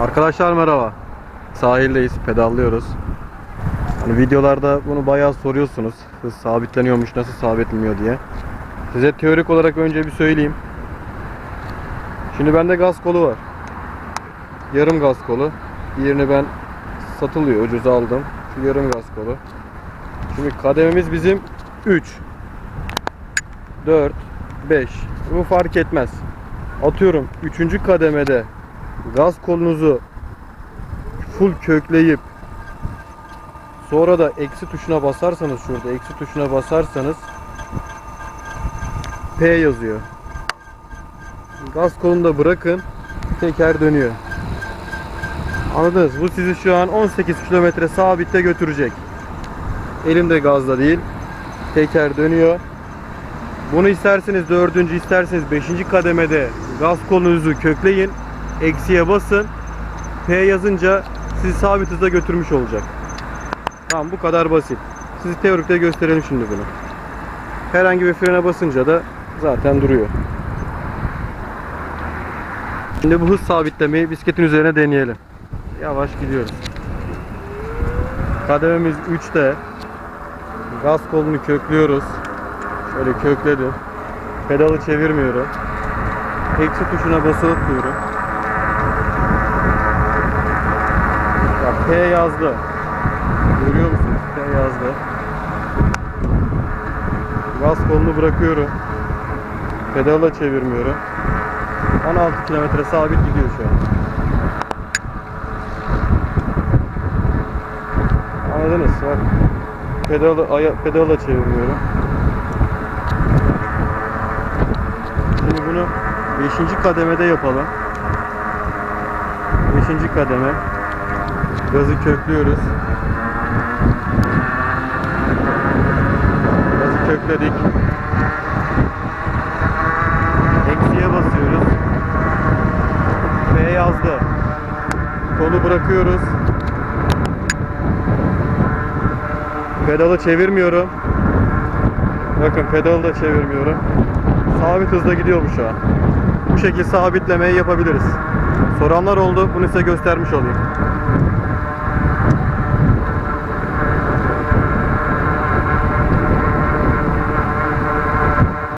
Arkadaşlar merhaba. Sahildeyiz, pedallıyoruz. Hani videolarda bunu bayağı soruyorsunuz. Hız sabitleniyormuş, nasıl sabitlenmiyor diye. Size teorik olarak önce bir söyleyeyim. Şimdi bende gaz kolu var. Yarım gaz kolu. Diğerini ben satılıyor, ucuz aldım. Şu yarım gaz kolu. Şimdi kadememiz bizim 3 4 5 Bu fark etmez. Atıyorum 3. kademede gaz kolunuzu full kökleyip sonra da eksi tuşuna basarsanız şurada eksi tuşuna basarsanız P yazıyor. Gaz kolunu da bırakın teker dönüyor. Anladınız? Bu sizi şu an 18 kilometre sabitte götürecek. Elimde gazda değil. Teker dönüyor. Bunu isterseniz dördüncü, isterseniz beşinci kademede gaz kolunuzu kökleyin. Eksiye basın. P yazınca sizi sabit hızda götürmüş olacak. Tamam bu kadar basit. Sizi teorikte gösterelim şimdi bunu. Herhangi bir frene basınca da zaten duruyor. Şimdi bu hız sabitlemeyi bisikletin üzerine deneyelim. Yavaş gidiyoruz. Kadememiz 3'te. Gaz kolunu köklüyoruz. Şöyle kökledim. Pedalı çevirmiyorum. Eksi tuşuna basılı tutuyorum. P yazdı. Görüyor musunuz? P yazdı. Gaz kolunu bırakıyorum. Pedala çevirmiyorum. 16 kilometre sabit gidiyor şu an. Anladınız? Bak. Pedalı, aya, pedala çevirmiyorum. Şimdi bunu 5. kademede yapalım. 5. kademe. Gazı köklüyoruz. Gazı kökledik. Eksiye basıyoruz. V yazdı. Kolu bırakıyoruz. Pedalı çevirmiyorum. Bakın pedalı da çevirmiyorum. Sabit hızda gidiyor bu şu an. Bu şekilde sabitlemeyi yapabiliriz. Soranlar oldu. Bunu size göstermiş olayım.